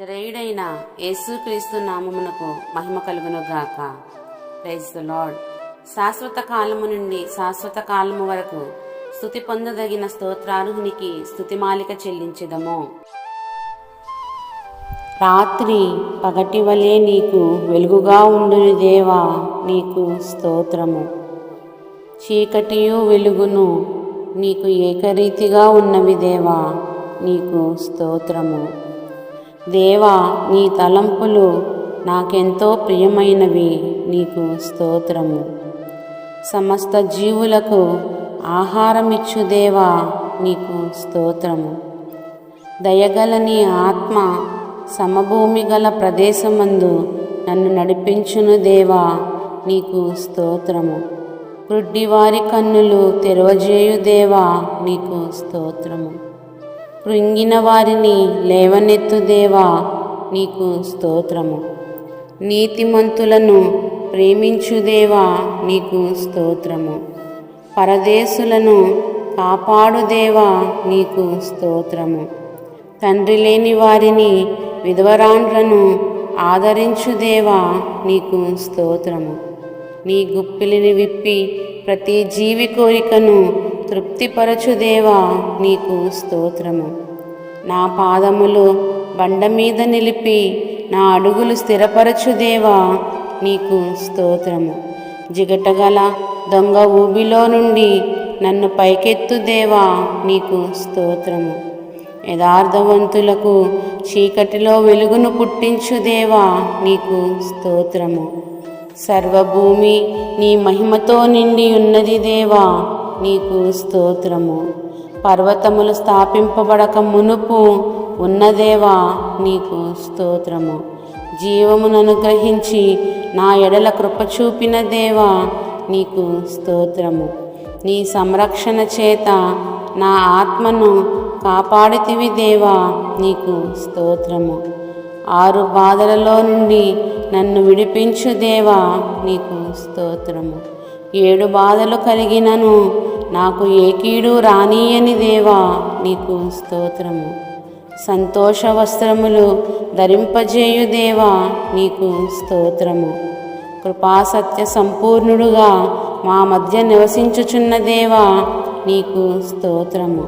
నజరేయుడైన యేసుక్రీస్తు నామమునకు మహిమ కలుగును గాక. ప్రైజ్ ద లార్డ్ శాశ్వత కాలము నుండి శాశ్వత కాలము వరకు స్థుతి పొందదగిన స్తోత్రార్హునికి స్థుతిమాలిక చెల్లించదము. రాత్రి పగటి వలె నీకు వెలుగుగా ఉండుని దేవా నీకు స్తోత్రము. చీకటియు వెలుగును నీకు ఏకరీతిగా ఉన్నవి దేవా నీకు స్తోత్రము. దేవా నీ తలంపులు నాకెంతో ప్రియమైనవి. నీకు స్తోత్రము. సమస్త జీవులకు ఆహారమిచ్చు దేవా నీకు స్తోత్రము. దయగల నీ ఆత్మ సమభూమి గల ప్రదేశమందు నన్ను నడిపించును దేవా నీకు స్తోత్రము. గ్రుడ్డివారి కన్నులు తెరవజేయు దేవా నీకు స్తోత్రము. కృంగిన వారిని లేవనెత్తు దేవా నీకు స్తోత్రము. నీతిమంతులను ప్రేమించుదేవా నీకు స్తోత్రము. పరదేశులను కాపాడుదేవా నీకు స్తోత్రము. తండ్రి లేని వారిని విధవరాండ్లను ఆదరించుదేవా నీకు స్తోత్రము. నీ గుప్పిలిని విప్పి ప్రతి జీవి కోరికను తృప్తిపరచుదేవా నీకు స్తోత్రము. నా పాదములు బండ మీద నిలిపి నా అడుగులు స్థిరపరచుదేవా నీకు స్తోత్రము. జిగటగల దొంగ ఊబిలో నుండి నన్ను పైకెత్తుదేవా నీకు స్తోత్రము. యథార్థవంతులకు చీకటిలో వెలుగును పుట్టించుదేవా నీకు స్తోత్రము. సర్వభూమి నీ మహిమతో నిండి ఉన్నది దేవా. నీకు స్తోత్రము. పర్వతములు స్థాపింపబడక మునుపు ఉన్నదేవా నీకు స్తోత్రము. జీవమును అనుగ్రహించి నా ఎడల కృప చూపిన దేవా నీకు స్తోత్రము. నీ సంరక్షణ చేత నా ఆత్మను కాపాడితివి దేవా నీకు స్తోత్రము. ఆరు బాధలలో నుండి నన్ను విడిపించు దేవా నీకు స్తోత్రము. ఏడు బాధలు కలిగినను నాకు ఏ కీడు రానీయని దేవా నీకు స్తోత్రము. సంతోష వస్త్రములు ధరింపజేయు దేవా నీకు స్తోత్రము. కృపాసత్య సంపూర్ణుడుగా మా మధ్య నివసించుచున్న దేవా నీకు స్తోత్రము.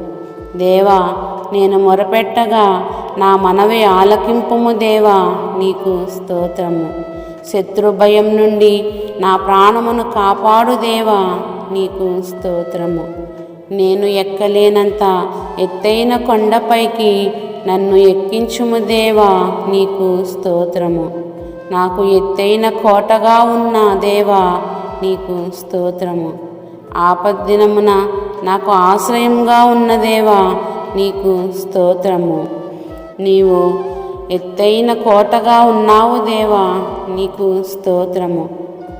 దేవా నేను మొరపెట్టగా నా మనవి ఆలకింపుము దేవా నీకు స్తోత్రము. శత్రు భయం నుండి నా ప్రాణమును కాపాడు దేవా నీకు స్తోత్రము. నేను ఎక్కలేనంత ఎత్తైన కొండపైకి నన్ను ఎక్కించుము దేవా నీకు స్తోత్రము. నాకు ఎత్తైన కోటగా ఉన్న దేవా నీకు స్తోత్రము. ఆపద్దినమున నాకు ఆశ్రయంగా ఉన్న దేవా నీకు స్తోత్రము. నీవు ఎత్తైన కోటగా ఉన్నావు దేవా నీకు స్తోత్రము.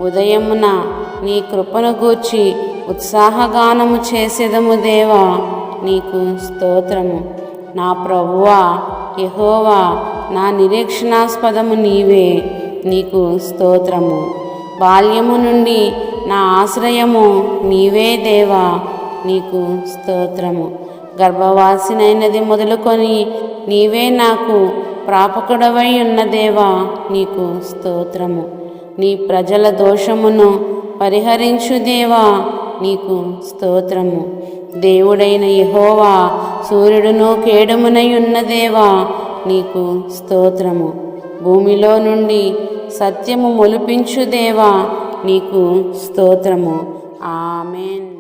ఉదయమున నీ కృపను గూర్చి ఉత్సాహగానము చేసేదము దేవా నీకు స్తోత్రము. నా ప్రభువా యహోవా నా నిరీక్షణాస్పదము నీవే నీకు స్తోత్రము. బాల్యము నుండి నా ఆశ్రయము నీవే దేవా నీకు స్తోత్రము. గర్భవాసినైనది మొదలుకొని నీవే నాకు ప్రాపకుడవై ఉన్న దేవా నీకు స్తోత్రము. నీ ప్రజల దోషమును పరిహరించు దేవా నీకు స్తోత్రము. దేవుడైన యహోవా సూర్యుడును కేడమునై ఉన్న దేవా నీకు స్తోత్రము. భూమిలో నుండి సత్యము మొలిపించు దేవా నీకు స్తోత్రము. ఆమెన్.